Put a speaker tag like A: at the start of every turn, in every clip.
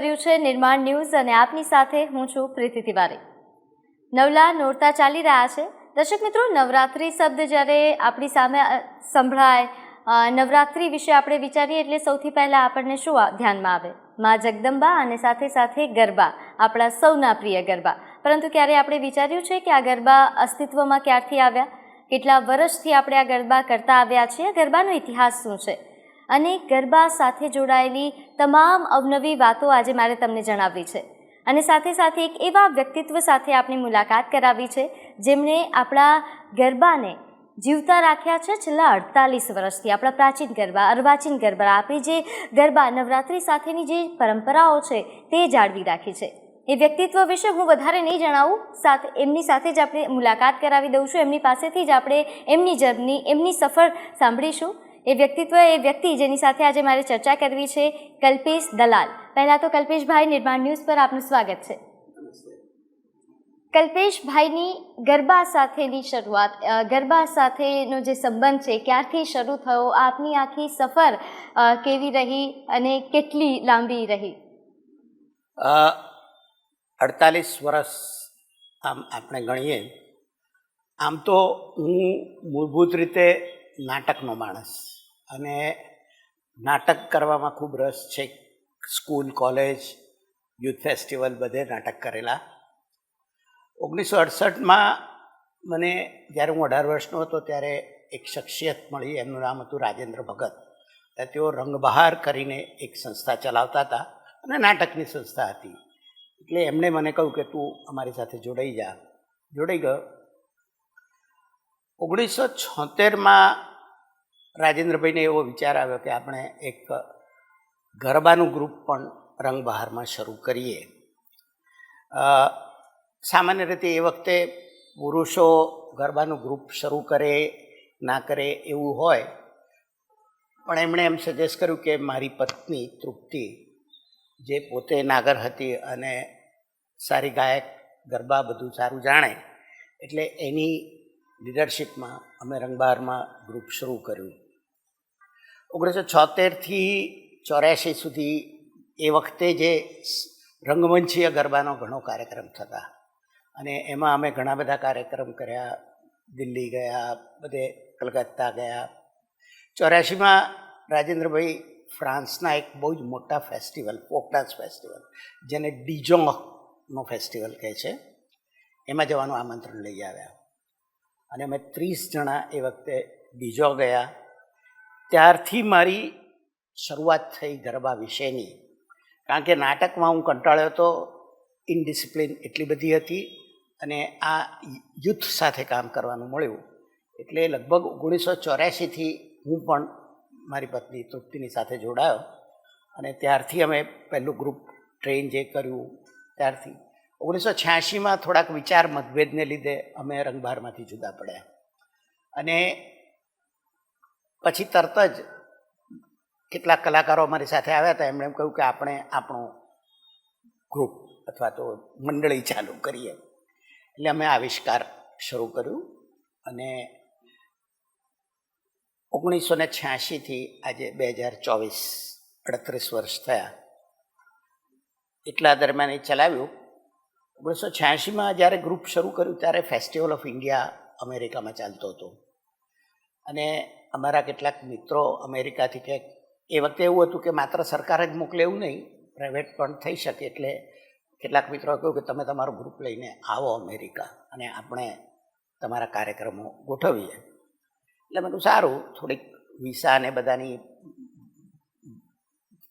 A: રહ્યું છે નિર્માણ ન્યૂઝ અને આપની સાથે હું છું પ્રીતિ તિવારી. નવલા નોરતા ચાલી રહ્યા છે. દર્શક મિત્રો, નવરાત્રિ શબ્દ જ્યારે આપણી સામે સંભળાય નવરાત્રિ વિશે આપણે વિચારીએ એટલે સૌથી પહેલાં આપણને શું ધ્યાનમાં આવે? મા જગદંબા અને સાથે સાથે ગરબા, આપણા સૌના પ્રિય ગરબા. પરંતુ ક્યારે આપણે વિચાર્યું છે કે આ ગરબા અસ્તિત્વમાં ક્યારથી આવ્યા? કેટલા વર્ષથી આપણે આ ગરબા કરતા આવ્યા છીએ? ગરબાનો ઇતિહાસ શું છે? અને ગરબા સાથે જોડાયેલી તમામ અવનવી વાતો આજે મારે તમને જણાવવી છે. અને સાથે સાથે એક એવા વ્યક્તિત્વ સાથે આપણી મુલાકાત કરાવી છે, જેમણે આપણા ગરબાને જીવતા રાખ્યા છે છેલ્લા અડતાલીસ વર્ષથી. આપણા પ્રાચીન ગરબા, અર્વાચીન ગરબા, આપણી જે ગરબા નવરાત્રિ સાથેની જે પરંપરાઓ છે તે જાળવી રાખી છે. એ વ્યક્તિત્વ વિશે હું વધારે નહીં જણાવું, સાથે એમની સાથે જ આપણે મુલાકાત કરાવી દઉં છું. એમની પાસેથી જ આપણે એમની જર્ની, એમની સફર સાંભળીશું. એ વ્યક્તિત્વ એ વ્યક્તિ જેની સાથે આજે મારે ચર્ચા કરવી છે કલ્પેશ દલાલ. પહેલાં તો કલ્પેશભાઈ નિર્માણ ન્યૂઝ પર આપનું સ્વાગત છે. કલ્પેશભાઈની ગરબા સાથેની શરૂઆત ગરબા સાથેનો જે સંબંધ છે, ક્યારથી શરૂ થયો, આપની આખી સફર કેવી રહી અને કેટલી લાંબી રહી?
B: અડતાલીસ વર્ષ આમ આપણે ગણીએ. આમ તો હું મૂળભૂત રીતે નાટકનો માણસ. અને નાટક કરવામાં ખૂબ રસ છે. સ્કૂલ, કોલેજ, યુથ ફેસ્ટિવલ બધે નાટક કરેલા. ઓગણીસો અડસઠમાં મને જ્યારે હું અઢાર વર્ષનો હતો ત્યારે એક શખ્સિયત મળી, એમનું નામ હતું રાજેન્દ્ર ભગત. તેઓ રંગબહાર કરીને એક સંસ્થા ચલાવતા હતા અને નાટકની સંસ્થા હતી. એટલે એમણે મને કહ્યું કે તું અમારી સાથે જોડાઈ જા. જોડાઈ ગયો. ઓગણીસો છોતેરમાં રાજેન્દ્રભાઈને એવો વિચાર આવ્યો કે આપણે એક ગરબાનું ગ્રુપ પણ રંગ બહારમાં શરૂ કરીએ. સામાન્ય રીતે એ વખતે પુરુષો ગરબાનું ગ્રુપ શરૂ કરે, ના કરે એવું હોય, પણ એમણે એમ સજેસ્ટ કર્યું કે મારી પત્ની તૃપ્તિ, જે પોતે નાગર હતી અને સારી ગાયક, ગરબા બધું સારું જાણે, એટલે એની લીડરશિપમાં અમે રંગબારમાં ગ્રુપ શરૂ કર્યું. ઓગણીસો છોતેરથી ચોર્યાસી સુધી એ વખતે જે રંગમંચીય ગરબાનો ઘણો કાર્યક્રમ થતા. અને એમાં અમે ઘણા બધા કાર્યક્રમ કર્યા. દિલ્હી ગયા, બધે કલકત્તા ગયા. ચોર્યાસીમાં રાજેન્દ્રભાઈ ફ્રાન્સના એક બહુ જ મોટા ફેસ્ટિવલ ફોક ફેસ્ટિવલ જેને ડિજોંગનો ફેસ્ટિવલ કહે છે. એમાં જવાનું આમંત્રણ લઈ આવ્યા. અને અમે ત્રીસ જણા એ વખતે બીજો ગયા. ત્યારથી મારી શરૂઆત થઈ ગરબા વિશેની. કારણ કે નાટકમાં હું કંટાળ્યો હતો ઇનડિસિપ્લિન એટલી બધી હતી અને આ યુથ સાથે કામ કરવાનું મળ્યું. એટલે લગભગ ઓગણીસો ચોર્યાસીથી હું પણ મારી પત્ની તૃપ્તિની સાથે જોડાયો અને ત્યારથી અમે પહેલું ગ્રુપ ટ્રેન જે કર્યું, ત્યારથી ઓગણીસો છ્યાસીમાં થોડાક વિચાર મતભેદને લીધે અમે રંગભારમાંથી જુદા પડ્યા. અને પછી તરત જ કેટલાક કલાકારો અમારી સાથે આવ્યા હતા. એમણે એમ કહ્યું કે આપણે આપણું ગ્રુપ અથવા તો મંડળી ચાલુ કરીએ. એટલે અમે આવિષ્કાર શરૂ કર્યું અને ઓગણીસો ને છ્યાસીથી આજે બે હજાર ચોવીસ, અડત્રીસ વર્ષ થયા. એટલા દરમિયાન એ ચલાવ્યું. ઓગણીસો છ્યાસીમાં જ્યારે ગ્રુપ શરૂ કર્યું ત્યારે ફેસ્ટિવલ ઓફ ઇન્ડિયા અમેરિકામાં ચાલતો હતો. અને અમારા કેટલાક મિત્રો અમેરિકાથી કે એ વખતે એવું હતું કે માત્ર સરકાર જ મોકલે એવું નહીં પ્રાઇવેટ પણ થઈ શકે. એટલે કેટલાક મિત્રોએ કહ્યું કે તમે તમારું ગ્રુપ લઈને આવો અમેરિકા અને આપણે તમારા કાર્યક્રમો ગોઠવીએ. એટલે મેં સારું, થોડીક વિસા અને બધાની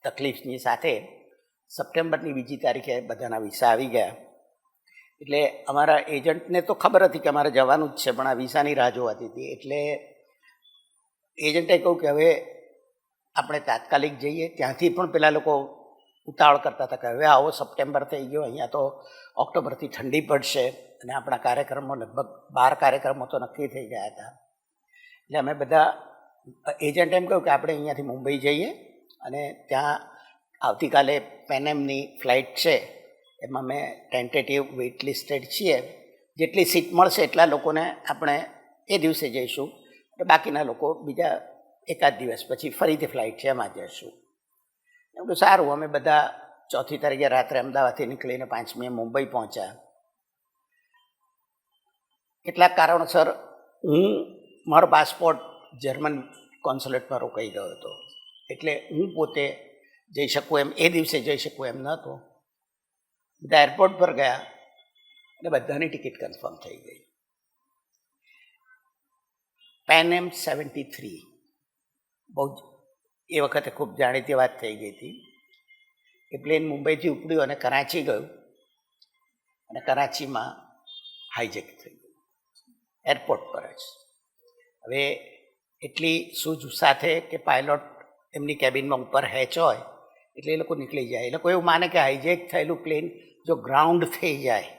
B: તકલીફની સાથે સપ્ટેમ્બરની બીજી તારીખે બધાના વિસા આવી ગયા. એટલે અમારા એજન્ટને તો ખબર હતી કે અમારે જવાનું જ છે, પણ આ વિસાની રાહ જોવાતી હતી એટલે એજન્ટે કહ્યું કે હવે આપણે તાત્કાલિક જઈએ. ત્યાંથી પણ પેલા લોકો ઉતાવળ કરતા હતા કે હવે આવો સપ્ટેમ્બર થઈ ગયો, અહીંયા તો ઓક્ટોબરથી ઠંડી પડશે અને આપણા કાર્યક્રમો લગભગ બાર કાર્યક્રમો તો નક્કી થઈ ગયા હતા. એટલે અમે બધા એજન્ટ એમ કહ્યું કે આપણે અહીંયાથી મુંબઈ જઈએ અને ત્યાં આવતીકાલે પેનેમની ફ્લાઇટ છે. એમાં મેં ટેન્ટેટિવ વેઇટ લિસ્ટેડ છીએ. જેટલી સીટ મળશે એટલા લોકોને આપણે એ દિવસે જઈશું. બાકીના લોકો બીજા એકાદ દિવસ પછી ફરીથી ફ્લાઇટ છે, એમાં જઈશું. તો સારું, અમે બધા ચોથી તારીખે રાત્રે અમદાવાદથી નીકળીને પાંચમીએ મુંબઈ પહોંચ્યા. કેટલાક કારણોસર હું મારો પાસપોર્ટ જર્મન કોન્સ્યુલેટમાં રોકાઈ ગયો હતો. એટલે હું પોતે જઈ શકું એમ, એ દિવસે જઈ શકું એમ નહોતો. બધા એરપોર્ટ પર ગયા અને બધાની ટિકિટ કન્ફર્મ થઈ ગઈ. પેન એમ સેવન્ટી થ્રી બહુ જ, એ વખતે ખૂબ જાણીતી વાત થઈ ગઈ હતી એ પ્લેન મુંબઈથી ઉપડ્યું અને કરાચી ગયું અને કરાચીમાં હાઈજેક થઈ ગયું. એરપોર્ટ પર જ. હવે એટલી સૂઝ સાથે કે પાયલોટ એમની કેબિનમાં ઉપર હેચ હોય એટલે એ લોકો નીકળી જાય. એ લોકો એવું માને કે હાઈજેક થયેલું પ્લેન જો ગ્રાઉન્ડ થઈ જાય,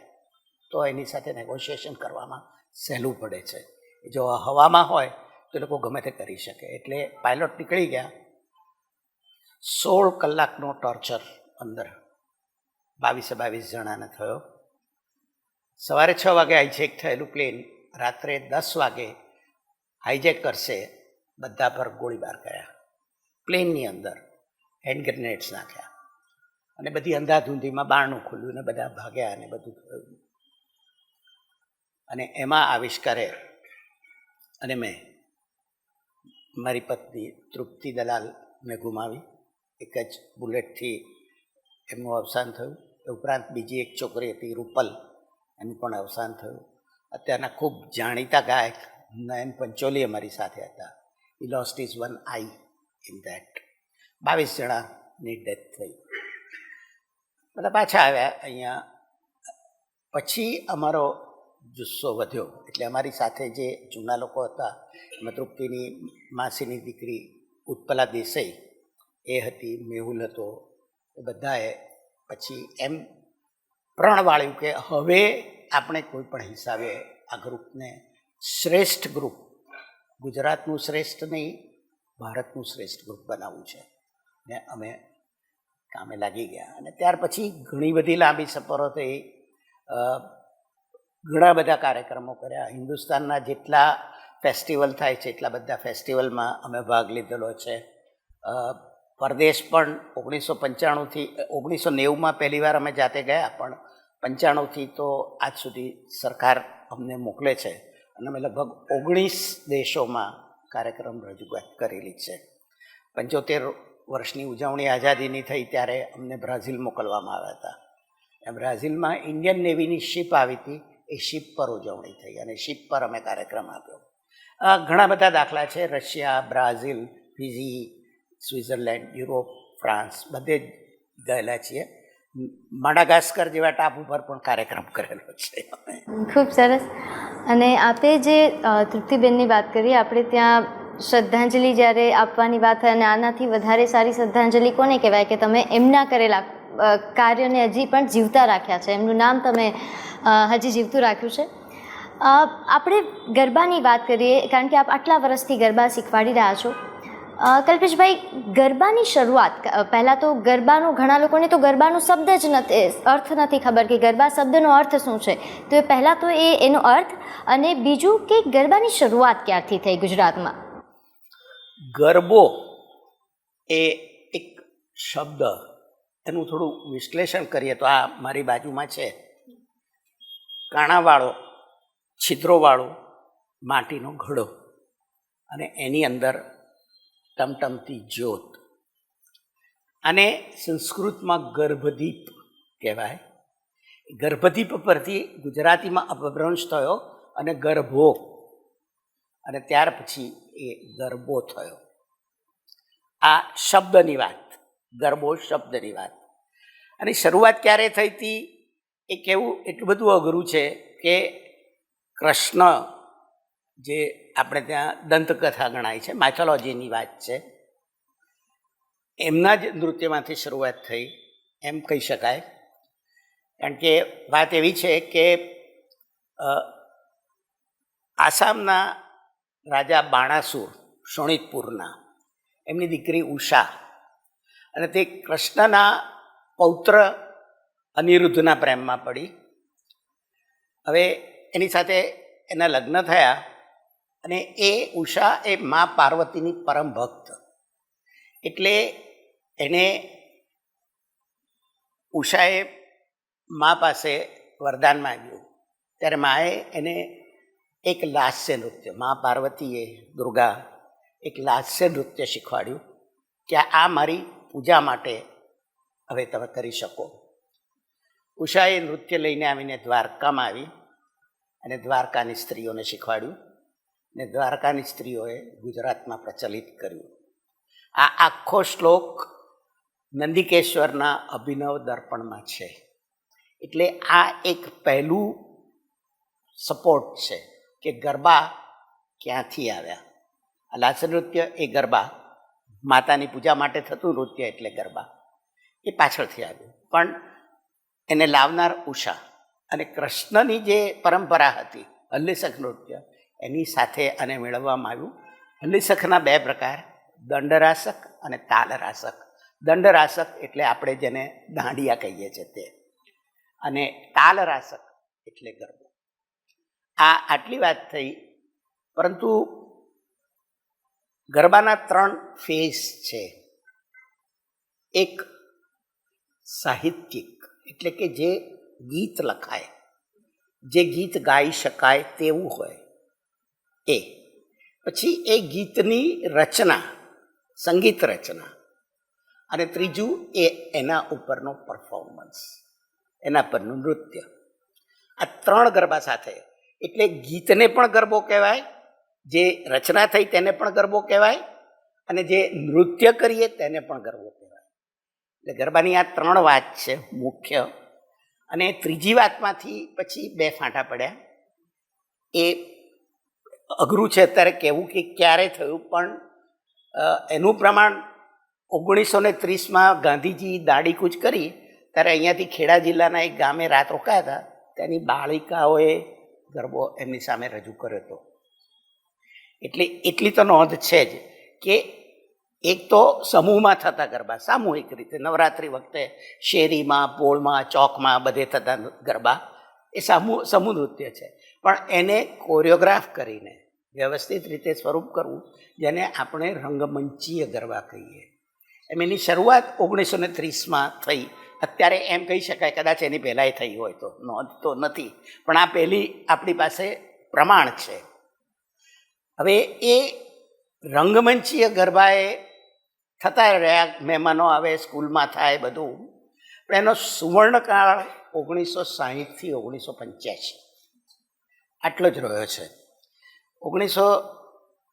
B: તો એની સાથે નેગોશિએશન કરવામાં સહેલું પડે છે. જો હવામાં હોય, તો એ લોકો ગમે તે કરી શકે. એટલે પાયલોટ નીકળી ગયા. સોળ કલાકનો ટોર્ચર અંદર બાવીસે બાવીસ જણાને થયો. સવારે છ વાગે હાઈજેક થયેલું પ્લેન રાત્રે દસ વાગે હાઈજેક કરશે, બધા પર ગોળીબાર કર્યા. પ્લેનની અંદર હેન્ડ ગ્રેનેડ્સ નાખ્યા. અને બધી અંધાધૂંધીમાં બારણું ખુલ્યું ને બધા ભાગ્યા અને બધું થયું. અને એમાં આવિષ્કારે અને મેં મારી પત્ની તૃપ્તિ દલાલને ગુમાવી. એક જ બુલેટથી એમનું અવસાન થયું. એ ઉપરાંત બીજી એક છોકરી હતી, રૂપલ, એનું પણ અવસાન થયું. અત્યારના ખૂબ જાણીતા ગાયક નયન પંચોલી અમારી સાથે હતા. He lost his one eye in that બાવીસ જણાની ડેથ થઈ. બધા પાછા આવ્યા અહીંયા. પછી અમારો જુસ્સો વધ્યો. એટલે અમારી સાથે જે જૂના લોકો હતા એમાં તૃપ્તિની માસીની દીકરી ઉત્પલા દેસાઈ, એ હતી, મેહુલ હતો, એ બધાએ પછી એમ પ્રણ વાળ્યું કે હવે આપણે કોઈ પણ હિસાબે આ ગ્રુપને શ્રેષ્ઠ ગ્રુપ, ગુજરાતનું શ્રેષ્ઠ નહીં, ભારતનું શ્રેષ્ઠ ગ્રુપ બનાવવું છે. ને અમે કામે લાગી ગયા. અને ત્યાર પછી ઘણી બધી લાંબી સફરો થઈ. ઘણા બધા કાર્યક્રમો કર્યા. હિન્દુસ્તાનના જેટલા ફેસ્ટિવલ થાય છે, એટલા બધા ફેસ્ટિવલમાં અમે ભાગ લીધેલો છે. પરદેશ પણ ઓગણીસો પંચાણુંથી ઓગણીસો નેવુંમાં પહેલી વાર અમે જાતે ગયા, પણ પંચાણુંથી તો આજ સુધી સરકાર અમને મોકલે છે. અને અમે લગભગ ઓગણીસ દેશોમાં કાર્યક્રમ રજૂઆત કરેલી છે. પંચોતેર વર્ષની ઉજવણી આઝાદીની થઈ ત્યારે અમને બ્રાઝિલ મોકલવામાં આવ્યા હતા. બ્રાઝિલમાં ઇન્ડિયન નેવીની શિપ આવી હતી, એ શિપ પર ઉજવણી થઈ અને શિપ પર અમે કાર્યક્રમ આપ્યો. ઘણા બધા દાખલા છે, Russia, Brazil Fiji Switzerland, Europe, France, બધે જ ગયેલા છીએ. માડાગાસ્કર જેવા ટાપુ પર પણ કાર્યક્રમ કરેલો છે.
A: ખૂબ સરસ. અને આપે જે તૃપ્તિબેનની વાત કરી, આપણે ત્યાં શ્રદ્ધાંજલિ જ્યારે આપવાની વાત થાય અને આનાથી વધારે સારી શ્રદ્ધાંજલિ કોને કહેવાય? કે તમે એમના કરેલા કાર્યને હજી પણ જીવતા રાખ્યા છે. એમનું નામ તમે હજી જીવતું રાખ્યું છે. આપણે ગરબાની વાત કરીએ, કારણ કે આપ આટલા વર્ષથી ગરબા શીખવાડી રહ્યા છો. કલ્પેશભાઈ, ગરબાની શરૂઆત પહેલાં તો ગરબાનું, ઘણા લોકોને તો ગરબાનો શબ્દ જ નથી અર્થ નથી ખબર કે ગરબા શબ્દનો અર્થ શું છે. તો એ પહેલાં તો એ, એનો અર્થ અને બીજું કે ગરબાની શરૂઆત ક્યારથી થઈ ગુજરાતમાં?
B: ગરબો એ એક શબ્દ. એનું થોડું વિશ્લેષણ કરીએ તો આ મારી બાજુમાં છે. કાણાવાળો, છિદ્રોવાળો માટીનો ઘડો અને એની અંદર ટમટમતી જ્યોત. અને સંસ્કૃતમાં ગર્ભદીપ કહેવાય. ગર્ભદીપ પરથી ગુજરાતીમાં અપભ્રંશ થયો અને ગર્ભો અને ત્યાર પછી એ ગરબો થયો. આ શબ્દની વાત, ગરબો શબ્દની વાત. અને શરૂઆત ક્યારે થઈ હતી એ કેવું એટલું બધું અઘરું છે કે કૃષ્ણ જે આપણે ત્યાં દંતકથા ગણાય છે માથોલોજીની વાત છે, એમના જ નૃત્યમાંથી શરૂઆત થઈ, એમ કહી શકાય. કારણ કે વાત એવી છે કે આસામના રાજા બાણાસુર શોણિતપુરના. એમની દીકરી ઉષા. અને તે કૃષ્ણના પૌત્ર અનિરુદ્ધના પ્રેમમાં પડી. હવે એની સાથે એના લગ્ન થયા અને એ ઉષા એ મા પાર્વતીની પરમ ભક્ત. એટલે એને ઉષાએ મા પાસે વરદાન માંગ્યું. ત્યારે માએ એને એક લાસ્ય નૃત્ય. મા પાર્વતીએ દુર્ગા એક લાસ્ય નૃત્ય શીખવાડ્યું કે આ મારી પૂજા માટે હવે તમે કરી શકો. ઉષાએ નૃત્ય લઈને આવીને દ્વારકામાં આવી અને દ્વારકાની સ્ત્રીઓને શીખવાડ્યું ને દ્વારકાની સ્ત્રીઓએ ગુજરાતમાં પ્રચલિત કર્યું. આ આખો શ્લોક નંદિકેશ્વરના અભિનવ દર્પણમાં છે. એટલે આ એક પહેલું સપોર્ટ છે. કે ગરબા ક્યાંથી આવ્યા? આ લાસ્ય નૃત્ય એ ગરબા. માતાની પૂજા માટે થતું નૃત્ય એટલે ગરબા. એ પાછળથી આવ્યું. પણ એને લાવનાર ઉષા અને કૃષ્ણની જે પરંપરા હતી હલ્લીસખ નૃત્ય, એની સાથે આને મેળવવામાં આવ્યું. હલ્લીસખના બે પ્રકાર, દંડરાસક અને તાલરાસક. દંડરાસક એટલે આપણે જેને દાંડિયા કહીએ છીએ તે. અને તાલરાસક એટલે ગરબો. આ આટલી વાત થઈ. પરંતુ ગરબાના ત્રણ ફેઝ છે. એક સાહિત્યિક, એટલે કે જે ગીત લખાય, જે ગીત ગાઈ શકાય તેવું હોય. એ. પછી એ ગીતની રચના, સંગીત રચના. અને ત્રીજું એ એના ઉપરનો પરફોર્મન્સ એના પરનું નૃત્ય. આ ત્રણ ગરબા સાથે એટલે ગીતને પણ ગરબો કહેવાય, જે રચના થઈ તેને પણ ગરબો કહેવાય, અને જે નૃત્ય કરીએ તેને પણ ગરબો કહેવાય. એટલે ગરબાની આ ત્રણ વાત છે મુખ્ય. અને ત્રીજી વાતમાંથી પછી બે ફાંટા પડ્યા. એ અઘરું છે અત્યારે કહેવું કે ક્યારે થયું, પણ એનું પ્રમાણ ઓગણીસો ને ત્રીસમાં ગાંધીજી દાડીકૂચ કરી, ત્યારે અહીંયાથી ખેડા જિલ્લાના એક ગામે રાત રોકાયા હતા. તેની બાળિકાઓએ ગરબો એમની સામે રજૂ કર્યો હતો. એટલે એટલી તો નોંધ છે જ કે એક તો સમૂહમાં થતા ગરબા, સામૂહિક રીતે નવરાત્રિ વખતે શેરીમાં, પોળમાં, ચોકમાં બધે થતા ગરબા એ સામૂહ સમૂહ નૃત્ય છે. પણ એને કોરિયોગ્રાફ કરીને, વ્યવસ્થિત રીતે સ્વરૂપ કરવું જેને આપણે રંગમંચીય ગરબા કહીએ. એમ એની શરૂઆત ઓગણીસો ને ત્રીસમાં થઈ. અત્યારે એમ કહી શકાય કદાચ એની પહેલાંય થઈ હોય તો. નોંધ તો નથી. પણ આ પહેલી આપણી પાસે પ્રમાણ છે. હવે એ રંગમંચીય ગરબાએ થતા રહ્યા, મહેમાનો આવે, સ્કૂલમાં થાય બધું, પણ એનો સુવર્ણકાળ ઓગણીસો સાહીઠથી ઓગણીસો પંચ્યાસી. આટલો જ રહ્યો છે. ઓગણીસો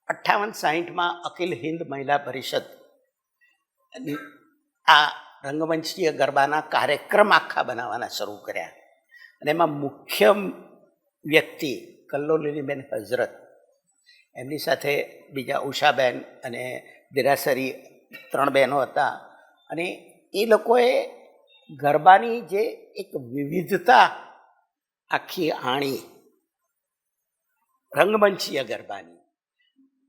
B: અઠ્ઠાવન સાહીઠમાં અખિલ હિન્દ મહિલા પરિષદ, આ રંગમંચીય ગરબાના કાર્યક્રમ આખા બનાવવાના શરૂ કર્યા. અને એમાં મુખ્ય વ્યક્તિ કલ્લોલીનીબેન હઝરત, એમની સાથે બીજા ઉષાબેન અને દિરાસરી ત્રણ બહેનો હતા. અને એ લોકોએ ગરબાની જે એક વિવિધતા આખી આણી રંગમંચીય ગરબાની.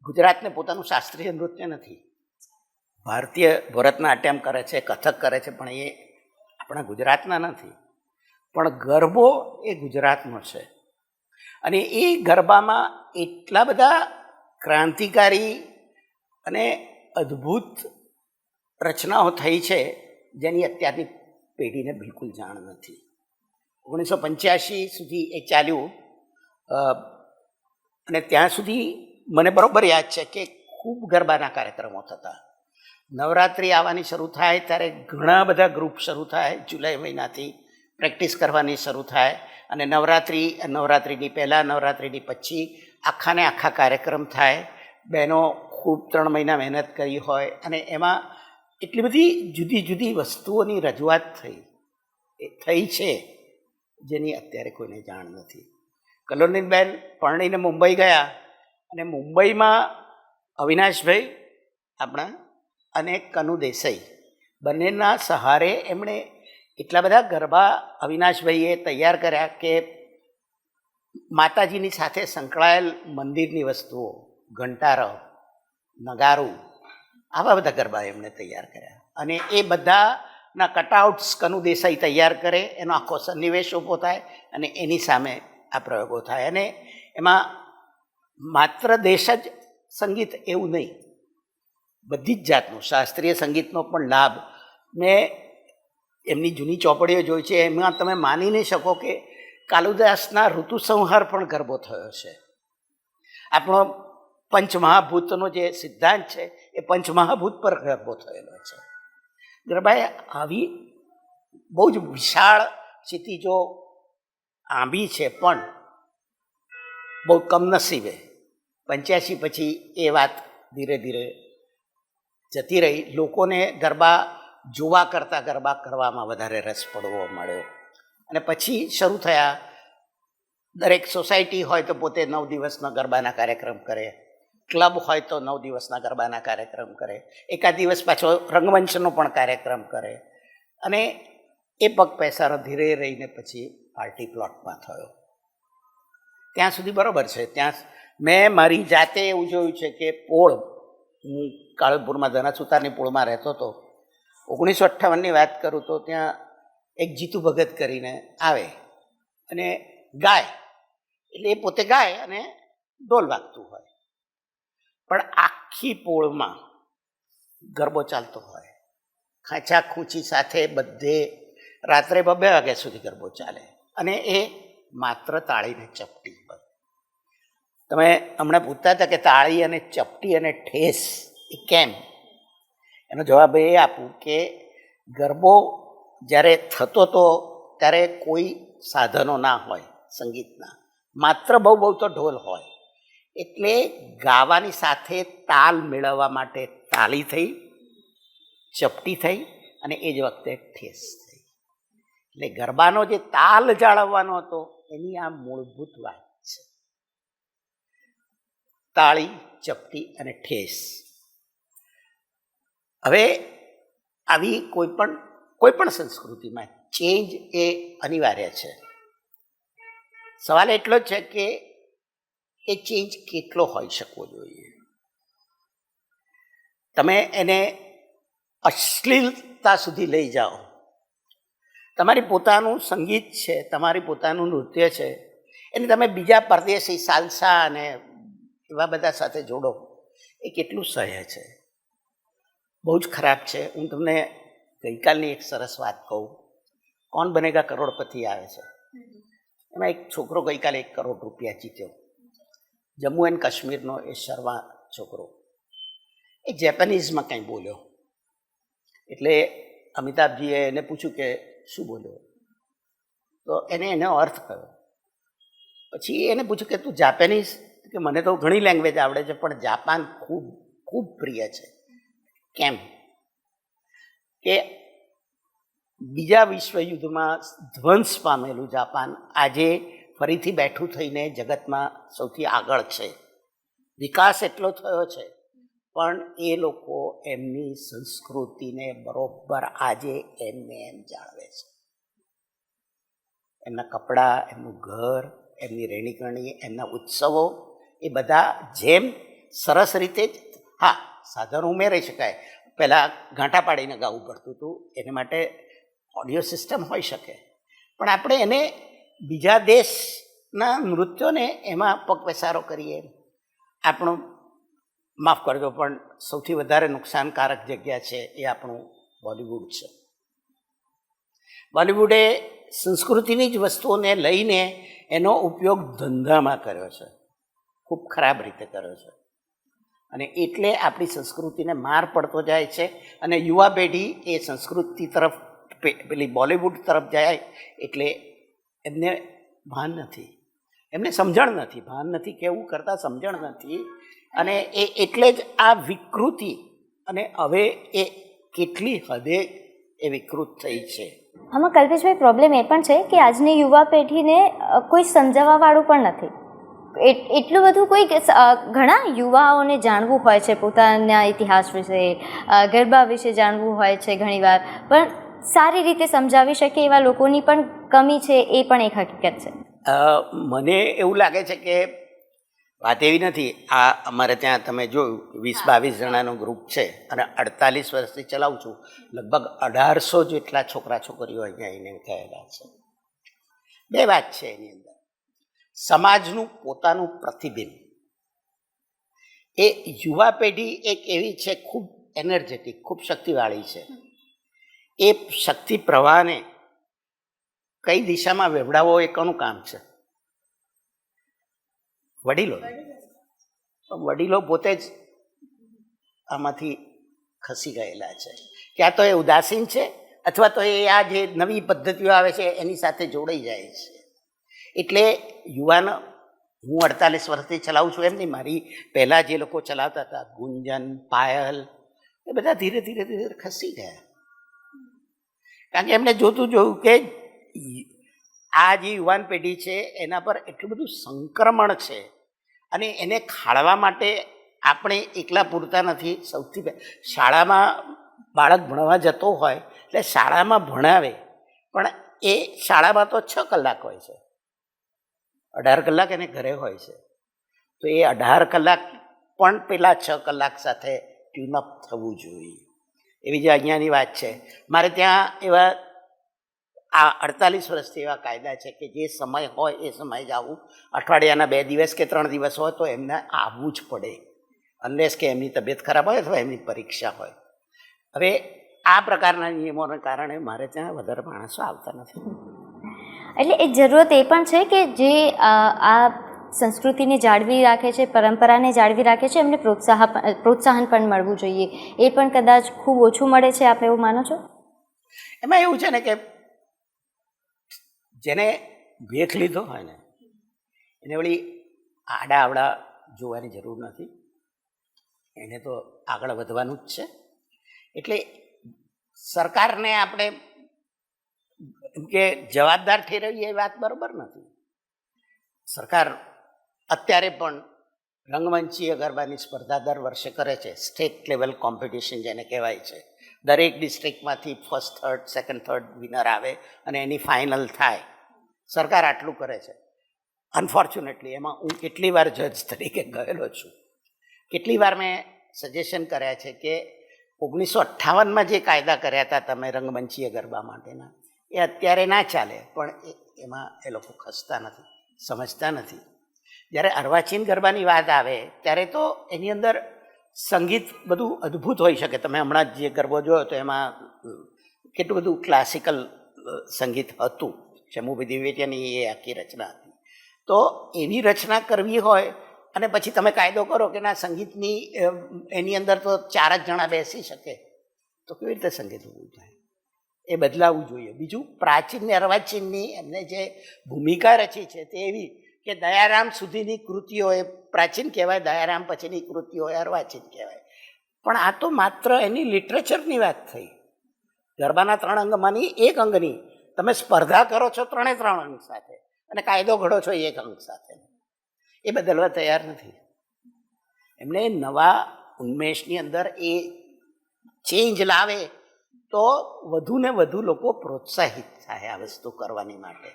B: ગુજરાતને પોતાનું શાસ્ત્રીય નૃત્ય નથી ભારતીય ભરતનાટ્યમ કરે છે, કથક કરે છે, પણ એ આપણા ગુજરાતના નથી. પણ ગરબો એ ગુજરાતનો છે. અને એ ગરબામાં એટલા બધા ક્રાંતિકારી અને અદ્ભુત રચનાઓ થઈ છે, જેની અત્યારની પેઢીને બિલકુલ જાણ નથી. ઓગણીસો પંચ્યાસી સુધી એ ચાલ્યું. અને ત્યાં સુધી મને બરાબર યાદ છે કે ખૂબ ગરબાના કાર્યક્રમો થતા. નવરાત્રિ આવવાની શરૂ થાય ત્યારે ઘણા બધા ગ્રુપ શરૂ થાય. જુલાઈ મહિનાથી પ્રેક્ટિસ કરવાની શરૂ થાય અને નવરાત્રિ, નવરાત્રિની પહેલાં, નવરાત્રિની પછી આખાને આખા કાર્યક્રમ થાય. બહેનો ખૂબ ત્રણ મહિના મહેનત કરી હોય અને એમાં એટલી બધી જુદી જુદી વસ્તુઓની રજૂઆત થઈ. એ થઈ છે જેની અત્યારે કોઈને જાણ નથી. કલોનીબેન પરણીને મુંબઈ ગયા અને મુંબઈમાં અવિનાશભાઈ આપણા અને કનુ દેસાઈ. બંનેના સહારે એમણે એટલા બધા ગરબા અવિનાશભાઈએ તૈયાર કર્યા કે માતાજીની સાથે સંકળાયેલ મંદિરની વસ્તુઓ ઘંટાર નગારું, આવા બધા ગરબા એમણે તૈયાર કર્યા. અને એ બધાના કટઆઉટ્સ કનુ દેસાઈ તૈયાર કરે, એનો આખો સન્નિવેશ ઊભો થાય અને એની સામે આ પ્રયોગો થાય. અને એમાં માત્ર દેશ જ સંગીત એવું નહીં બધી જ જાતનું, શાસ્ત્રીય સંગીતનો પણ લાભ. મેં એમની જૂની ચોપડીઓ જોઈ છે, એમાં તમે માની નહીં શકો કે કાલુદાસના ઋતુસંહાર પણ ગરબો થયો છે. આપણો પંચમહાભૂતનો જે સિદ્ધાંત છે, એ પંચમહાભૂત પર ગરબો થયેલો છે. ગરબાએ આવી બહુ જ વિશાળ જો આંબી છે પણ બહુ કમનસીબે. પંચ્યાસી પછી એ વાત ધીરે ધીરે જતી રહી. લોકોને ગરબા જોવા કરતાં ગરબા કરવામાં વધારે રસ પડવો મળ્યો. અને પછી શરૂ થયા. દરેક સોસાયટી હોય તો પોતે નવ દિવસના ગરબાના કાર્યક્રમ કરે. ક્લબ હોય તો નવ દિવસના ગરબાના કાર્યક્રમ કરે. એકાદ દિવસ પાછો રંગમંચનો પણ કાર્યક્રમ કરે. અને એ પગ પેસારો ધીરે રહીને પછી પાર્ટી પ્લોટમાં થયો. ત્યાં સુધી બરાબર છે. ત્યાં મેં મારી જાતે એવું જોયું છે કે પોળ હું કાળપુરમાં ધનાસુતારની પૂળમાં રહેતો હતો. ઓગણીસો અઠ્ઠાવનની વાત કરું તો ત્યાં એક જીતુ ભગત કરીને આવે અને ગાય, એટલે એ પોતે ગાય અને ઢોલ વાગતું હોય. પણ આખી પોળમાં ગરબો ચાલતો હોય. ખાંચા ખૂંચી સાથે બધે રાત્રે બબે વાગ્યા સુધી ગરબો ચાલે અને એ માત્ર તાળીને ચપટી તમે હમણાં પૂછતા હતા કે તાળી અને ચપટી અને ઠેસ એ કેમ? એનો જવાબ એ આપું કે ગરબો જ્યારે થતો તો ત્યારે કોઈ સાધનો ના હોય, સંગીતના. માત્ર બહુ બહુ તો ઢોલ હોય. એટલે ગાવાની સાથે તાલ મેળવવા માટે તાલી થઈ, ચપટી થઈ અને એ જ વખતે ઠેસ થઈ. એટલે ગરબાનો જે તાલ જાળવવાનો હતો એની આ મૂળભૂત વાત તાળી, ચપટી અને ઠેસ. હવે આવી કોઈ પણ કોઈ પણ સંસ્કૃતિમાં ચેન્જ એ અનિવાર્ય છે. સવાલ એટલો છે કે એ ચેન્જ કેટલો હોઈ શકવો જોઈએ? તમે એને અશ્લીલતા સુધી લઈ જાઓ. તમારી પોતાનું સંગીત છે, તમારી પોતાનું નૃત્ય છે, એને તમે બીજા પરદેશી સાલસા અને એવા બધા સાથે જોડો. એ કેટલું સહ્ય છે. બહુ જ ખરાબ છે. હું તમને ગઈકાલની એક સરસ વાત કહું. કોણ બનેગા કરોડપતિ આવે છે? એમાં એક છોકરો ગઈકાલે એક કરોડ રૂપિયા જીત્યો. જમ્મુ એન્ડ કાશ્મીરનો એ શર્મા છોકરો. એ જેપનીઝમાં કંઈ બોલ્યો. એટલે અમિતાભજીએ એને પૂછ્યું કે શું બોલ્યો? તો એને એનો અર્થ કયો પછી એને પૂછ્યું કે તું જાપાનીઝ? કે મને તો ઘણી લેંગ્વેજ આવડે છે, પણ જાપાન ખૂબ ખૂબ પ્રિય છે. કેમ? કે બીજા વિશ્વયુદ્ધમાં ધ્વંસ પામેલું જાપાન આજે ફરીથી બેઠું થઈને જગતમાં સૌથી આગળ છે. વિકાસ એટલો થયો છે, પણ એ લોકો એમની સંસ્કૃતિને બરોબર આજે એમને એમ જાળવે છે. એમના કપડાં, એમનું ઘર, એમની રહેણીકરણી, એમના ઉત્સવો એ બધા જેમ સરસ રીતે જ, હા, સાધન ઉમેરી શકાય. પહેલાં ઘાંટા પાડીને ગાવું પડતું હતું, એને માટે ઓડિયો સિસ્ટમ હોઈ શકે. પણ આપણે એને બીજા દેશના નૃત્યોને એમાં પગપેસારો કરીએ. આપણું, માફ કરજો, પણ સૌથી વધારે નુકસાનકારક જગ્યા છે એ આપણું બોલિવૂડ છે. બોલિવૂડે સંસ્કૃતિની જ વસ્તુઓને લઈને એનો ઉપયોગ ધંધામાં કર્યો છે. ખૂબ ખરાબ રીતે કર્યો છે. અને એટલે આપણી સંસ્કૃતિને માર પડતો જાય છે અને યુવા પેઢી એ સંસ્કૃતિ તરફ પેલી બોલિવૂડ તરફ જાય એટલે એમને ભાન નથી. એમને સમજણ નથી. ભાન નથી કેવું કરતાં સમજણ નથી. અને એ એટલે જ આ વિકૃતિ અને હવે એ કેટલી હદે એ વિકૃત થઈ છે.
A: આમાં કલ્પેશભાઈ પ્રોબ્લેમ એ પણ છે કે આજની યુવા પેઢીને કોઈ સમજાવવાવાળું પણ નથી. એટલું બધું કોઈ ઘણા યુવાઓને જાણવું હોય છે, પોતાના ઇતિહાસ વિશે ગરબા વિશે જાણવું હોય છે ઘણીવાર પણ સારી રીતે સમજાવી શકે એવા લોકોની પણ કમી છે, એ પણ એક હકીકત છે.
B: મને એવું લાગે છે કે વાત એવી નથી. આ અમારે ત્યાં તમે જોયું વીસ બાવીસ જણાનું ગ્રુપ છે અને અડતાલીસ વર્ષથી ચલાવું છું. લગભગ અઢારસો જેટલા છોકરા છોકરીઓ અહીંયા આવીને થયેલા છે. બે વાત છે એની અંદર. સમાજનું પોતાનું પ્રતિબિંબ. એ યુવા પેઢી એક એવી છે, ખૂબ એનર્જેટિક ખૂબ શક્તિવાળી છે. એ શક્તિ પ્રવાહને કઈ દિશામાં વેવડાવવો એ કોનું કામ છે? વડીલો વડીલો પોતે જ આમાંથી ખસી ગયેલા છે. ક્યાં તો એ ઉદાસીન છે, અથવા તો એ આ જે નવી પદ્ધતિઓ આવે છે, એની સાથે જોડાઈ જાય છે. એટલે યુવાન, હું અડતાલીસ વર્ષથી ચલાવું છું, એમ નહીં, મારી પહેલાં જે લોકો ચલાવતા હતા, ગુંજન, પાયલ, એ બધા ધીરે ધીરે ધીરે ખસી ગયા. કારણ કે એમને જોતું જોયું કે આ જે યુવાન પેઢી છે, એના પર એટલું બધું સંક્રમણ છે અને એને ખાળવા માટે આપણે એકલા પૂરતા નથી. સૌથી શાળામાં બાળક ભણવા જતો હોય, એટલે શાળામાં ભણાવે, પણ એ શાળામાં તો છ કલાક હોય છે. અઢાર કલાક એને ઘરે હોય છે. તો એ અઢાર કલાક પણ પેલા છ કલાક સાથે ટ્યુનઅપ થવું જોઈએ. એવી જે અહીંયાની વાત છે. મારે ત્યાં એવા આ અડતાલીસ વર્ષથી એવા કાયદા છે કે જે સમય હોય એ સમય જ અઠવાડિયાના બે દિવસ કે ત્રણ દિવસ હોય તો એમને આવવું જ પડે. અનલેસ કે એમની તબિયત ખરાબ હોય અથવા એમની પરીક્ષા હોય. હવે આ પ્રકારના નિયમોને કારણે મારે ત્યાં વધારે માણસો આવતા નથી.
A: એટલે એક જરૂરત એ પણ છે કે જે આ સંસ્કૃતિને જાળવી રાખે છે, પરંપરાને જાળવી રાખે છે, એમને પ્રોત્સાહન પ્રોત્સાહન પણ મળવું જોઈએ. એ પણ કદાચ ખૂબ ઓછું મળે છે, આપ એવું માનો છો?
B: એમાં એવું છે ને કે જેને ભેખ લીધો હોય ને, એને વળી આડા આવડા જોવાની જરૂર નથી. એને તો આગળ વધવાનું જ છે. એટલે સરકારને આપણે એમ કે જવાબદાર ઠેરવીએ એ વાત બરાબર નથી. સરકાર અત્યારે પણ રંગમંચીય ગરબાની સ્પર્ધા દર વર્ષે કરે છે. સ્ટેટ લેવલ કોમ્પિટિશન જેને કહેવાય છે. દરેક ડિસ્ટ્રિક્ટમાંથી first third second third winner આવે અને એની ફાઇનલ થાય. સરકાર આટલું કરે છે. અનફોર્ચ્યુનેટલી એમાં હું કેટલી વાર જજ તરીકે ગયેલો છું. કેટલી વાર મેં સજેશન કર્યા છે કે ઓગણીસો અઠ્ઠાવનમાં જે કાયદા કર્યા હતા, તમે રંગમંચીય ગરબા માટેના એ અત્યારે ના ચાલે, પણ એમાં એ લોકો ખસતા નથી, સમજતા નથી. જ્યારે અર્વાચીન ગરબાની વાત આવે, ત્યારે તો એની અંદર સંગીત બધું અદ્ભુત હોઈ શકે. તમે હમણાં જ જે ગરબો જોયો તો એમાં કેટલું બધું ક્લાસિકલ સંગીત હતું. શમુભી દિવેટિયાની એ આખી રચના હતી. તો એવી રચના કરવી હોય, અને પછી તમે કાયદો કરો કે ના, સંગીતની એની અંદર તો ચાર જ જણા બેસી શકે, તો કેવી રીતે સંગીત ઊભું થાય? એ બદલાવવું જોઈએ. બીજું, પ્રાચીન અર્વાચીનની એમને જે ભૂમિકા રચી છે તે એવી કે દયારામ સુધીની કૃતિઓ એ પ્રાચીન કહેવાય, દયારામ પછીની કૃતિઓ એ અર્વાચીન કહેવાય. પણ આ તો માત્ર એની લિટરેચરની વાત થઈ. ગરબાના ત્રણ અંગમાંની એક અંગની. તમે સ્પર્ધા કરો છો ત્રણે ત્રણ અંગ સાથે અને કાયદો ઘડો છો એક અંગ સાથે. એ બદલવા તૈયાર નથી. એમને નવા ઉન્મેષની અંદર એ ચેન્જ લાવે તો વધુ ને વધુ લોકો પ્રોત્સાહિત થાય આ વસ્તુ કરવાની માટે.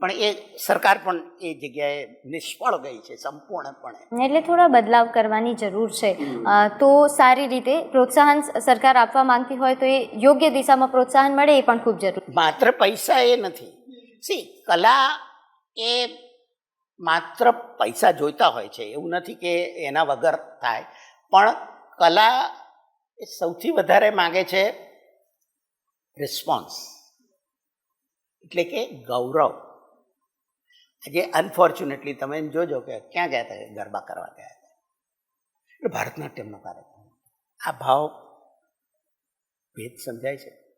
B: પણ એ સરકાર પણ એ જગ્યાએ નિષ્ફળ ગઈ છે સંપૂર્ણપણે.
A: એટલે થોડા બદલાવ કરવાની જરૂર છે. તો સારી રીતે પ્રોત્સાહન સરકાર આપવા માંગતી હોય તો એ યોગ્ય દિશામાં પ્રોત્સાહન મળે એ પણ ખૂબ જરૂરી.
B: માત્ર પૈસા એ નથી. સી કલા એ માત્ર પૈસા જોઈતા હોય છે. એવું નથી કે એના વગર થાય. પણ કલા એ સૌથી વધારે માગે છે રિસ્પોન્સ એટલે કે ગૌરવ. આજે અનફોર્ચ્યુનેટલી તમે એમ જોજો કે ક્યાં ગયા હતા? ગરબા કરવા ગયા હતા. એટલે ભારતનાટ્યમનો કાર્યક્રમ. આ ભાવ ભેદ સમજાય છે.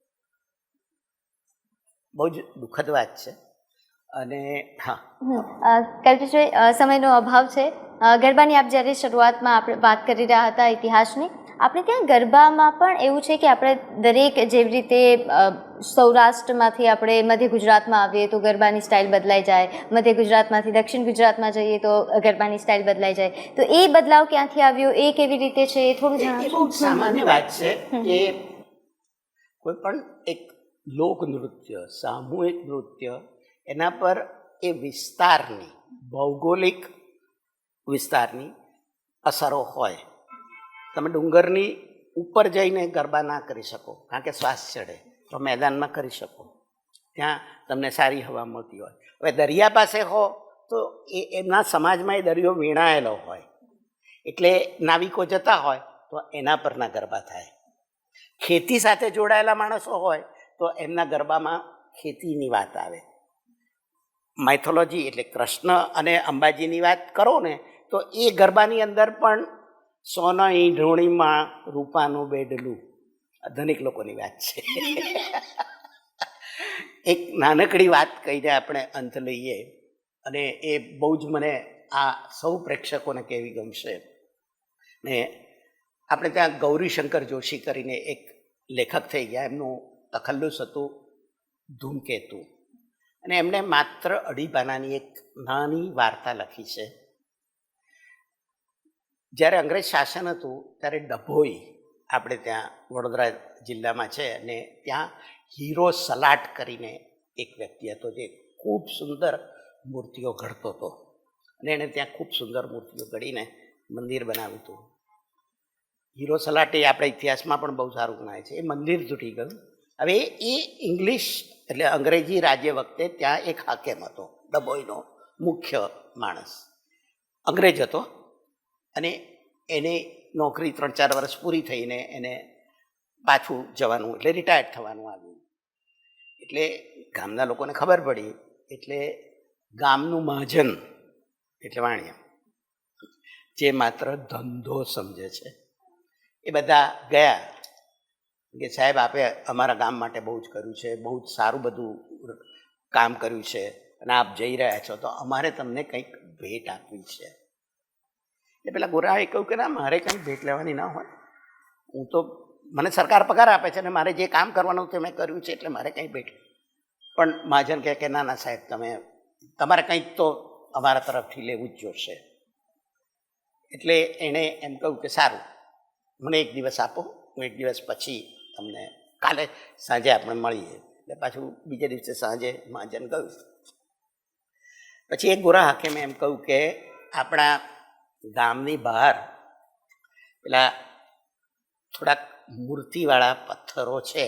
B: બહુ જ દુઃખદ વાત છે. અને હા.
A: કલ્પેશભાઈ સમયનો અભાવ છે. ગરબાની આપ જ્યારે શરૂઆતમાં આપણે વાત કરી રહ્યા હતા ઇતિહાસની આપણે ત્યાં ગરબામાં પણ એવું છે કે આપણે દરેક જેવી રીતે સૌરાષ્ટ્રમાંથી આપણે મધ્ય ગુજરાતમાં આવીએ તો ગરબાની સ્ટાઇલ બદલાઈ જાય. મધ્ય ગુજરાતમાંથી દક્ષિણ ગુજરાતમાં જઈએ તો ગરબાની સ્ટાઇલ બદલાઈ જાય. તો એ બદલાવ ક્યાંથી આવ્યો? એ કેવી રીતે છે? એ થોડું
B: એ સામાન્ય વાત છે કે કોઈ પણ એક લોક નૃત્ય સામૂહિક નૃત્ય એના પર એ વિસ્તારની ભૌગોલિક વિસ્તારની અસરો હોય. તમે ડુંગરની ઉપર જઈને ગરબા ના કરી શકો, કારણ કે શ્વાસ ચડે, તો મેદાનમાં કરી શકો. ત્યાં તમને સારી હવા મળતી હોય. હવે દરિયા પાસે હો, તો એ એમના સમાજમાં એ દરિયો વીણાયેલો હોય. એટલે નાવિકો જતા હોય, તો એના પરના ગરબા થાય. ખેતી સાથે જોડાયેલા માણસો હોય, તો એમના ગરબામાં ખેતીની વાત આવે. માઇથોલોજી એટલે કૃષ્ણ અને અંબાજીની વાત કરો ને, તો એ ગરબાની અંદર પણ સોના ઈંઢોણીમાં ઢોણીમાં રૂપાનું બેડલું. ધનિક લોકોની વાત છે. એક નાનકડી વાત કહીને આપણે અંત લઈએ અને એ બહુ જ મને આ સૌ પ્રેક્ષકોને કહેવી ગમશે. ને આપણે ત્યાં ગૌરીશંકર જોશી કરીને એક લેખક થઈ ગયા, એમનું તખલ્લુસ હતું ધૂમકેતુ. અને એમણે માત્ર અઢી પાનાની એક નાની વાર્તા લખી છે. જ્યારે અંગ્રેજ શાસન હતું, ત્યારે ડભોઈ આપણે ત્યાં વડોદરા જિલ્લામાં છે અને ત્યાં હીરો સલાટ કરીને એક વ્યક્તિ હતો જે ખૂબ સુંદર મૂર્તિઓ ઘડતો હતો. અને એણે ત્યાં ખૂબ સુંદર મૂર્તિઓ ઘડીને મંદિર બનાવ્યું હતું. હીરો સલાટ એ આપણા ઇતિહાસમાં પણ બહુ સારું ગણાય છે. એ મંદિર તૂટી ગયું. હવે એ ઇંગ્લિશ એટલે અંગ્રેજી રાજ્ય વખતે ત્યાં એક હાકેમ હતો ડભોઈનો મુખ્ય માણસ. અંગ્રેજ હતો અને એને નોકરી ત્રણ ચાર વર્ષ પૂરી થઈને એને પાછું જવાનું એટલે રિટાયર થવાનું આવ્યું. એટલે ગામના લોકોને ખબર પડી, એટલે ગામનું મહાજન, એટલે વાણિયા, જે માત્ર ધંધો સમજે છે. એ બધા ગયા કે સાહેબ, આપે અમારા ગામ માટે બહુ જ કર્યું છે, બહુ જ સારું બધું કામ કર્યું છે અને આપ જઈ રહ્યા છો, તો અમારે તમને કંઈક ભેટ આપવી છે. એટલે પેલા ગોરાએ કહ્યું કે ના, મારે કંઈ ભેટ લેવાની ના હોય. હું તો, મને સરકાર પગાર આપે છે અને મારે જે કામ કરવાનું તે મેં કર્યું છે, એટલે મારે કંઈ ભેટ. પણ મહાજન કહે કે ના ના સાહેબ, તમે, તમારે કંઈક તો અમારા તરફથી લેવું જ જોશે. એટલે એણે એમ કહ્યું કે સારું, મને એક દિવસ આપો, હું એક દિવસ પછી તમને કાલે સાંજે આપણે મળીએ. એટલે પાછું બીજે દિવસે સાંજે મહાજન ગયું. પછી એક ગોરા હાકેમે એમ કહ્યું કે આપણા ગામની બહાર પેલા થોડાક મૂર્તિવાળા પથ્થરો છે.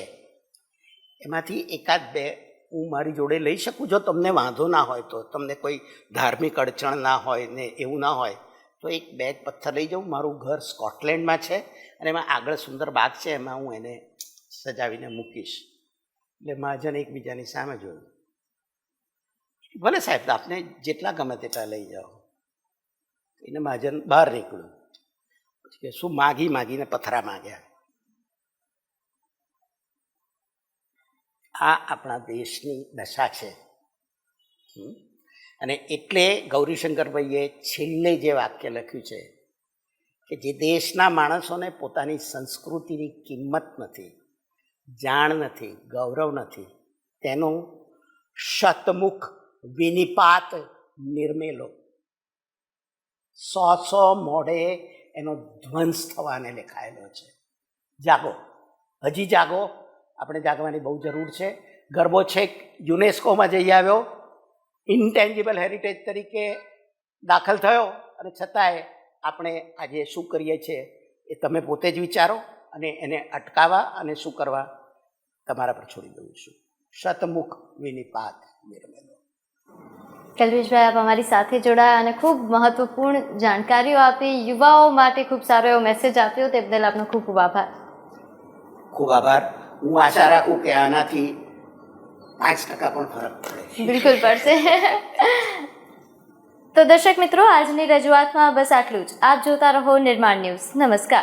B: એમાંથી એકાદ બે હું મારી જોડે લઈ શકું? જો તમને વાંધો ના હોય તો, તમને કોઈ ધાર્મિક અડચણ ના હોય ને એવું ના હોય, તો એક બેગ પથ્થર લઈ જાઉં. મારું ઘર સ્કોટલેન્ડમાં છે અને એમાં આગળ સુંદર બાગ છે. એમાં હું એને સજાવીને મૂકીશ. એટલે મહાજન એકબીજાની સામે જોયું. ભલે સાહેબ, આપને જેટલા ગમે તેટલા લઈ જાઓ. એને મહાજન બહાર નીકળ્યું. કે, શું માગી માગીને પથરા માગ્યા? આ આપણા દેશની દશા છે? અને એટલે ગૌરીશંકરભાઈએ છેલ્લે જે વાક્ય લખ્યું છે કે જે દેશના માણસોને પોતાની સંસ્કૃતિની કિંમત નથી જાણ નથી, ગૌરવ નથી. તેનું શતમુખ વિનિપાત નિર્મેલો. સો સો મોઢે એનો ધ્વંસ થવાને લેખાયેલો છે. જાગો. હજી જાગો. આપણે જાગવાની બહુ જરૂર છે. ગરબો છેક યુનેસ્કોમાં જઈ આવ્યો. ઇન્ટેન્જિબલ હેરિટેજ તરીકે દાખલ થયો. અને છતાંય આપણે આજે શું કરીએ છીએ એ તમે પોતે જ વિચારો. અને એને અટકાવવા અને શું કરવા? તમારા પર છોડી દઉં છું. શતમુખ વિનિપાત નિર્મેલો
A: કલ્પેશભાઈ આપ અમારી સાથે જોડાયા અને ખૂબ મહત્વપૂર્ણ જાણકારીઓ આપી. યુવાઓ માટે ખૂબ સારો એવો મેસેજ આપ્યો. તે બદલ આપનો ખૂબ ખૂબ આભાર.
B: ખૂબ આભાર. હું આશા રાખું કે આનાથી પાંચ ટકા પણ ફરક પડે.
A: બિલકુલ પડશે. તો દર્શક મિત્રો આજની રજૂઆતમાં બસ આટલું જ. આપ જોતા રહો નિર્માણ ન્યૂઝ. નમસ્કાર.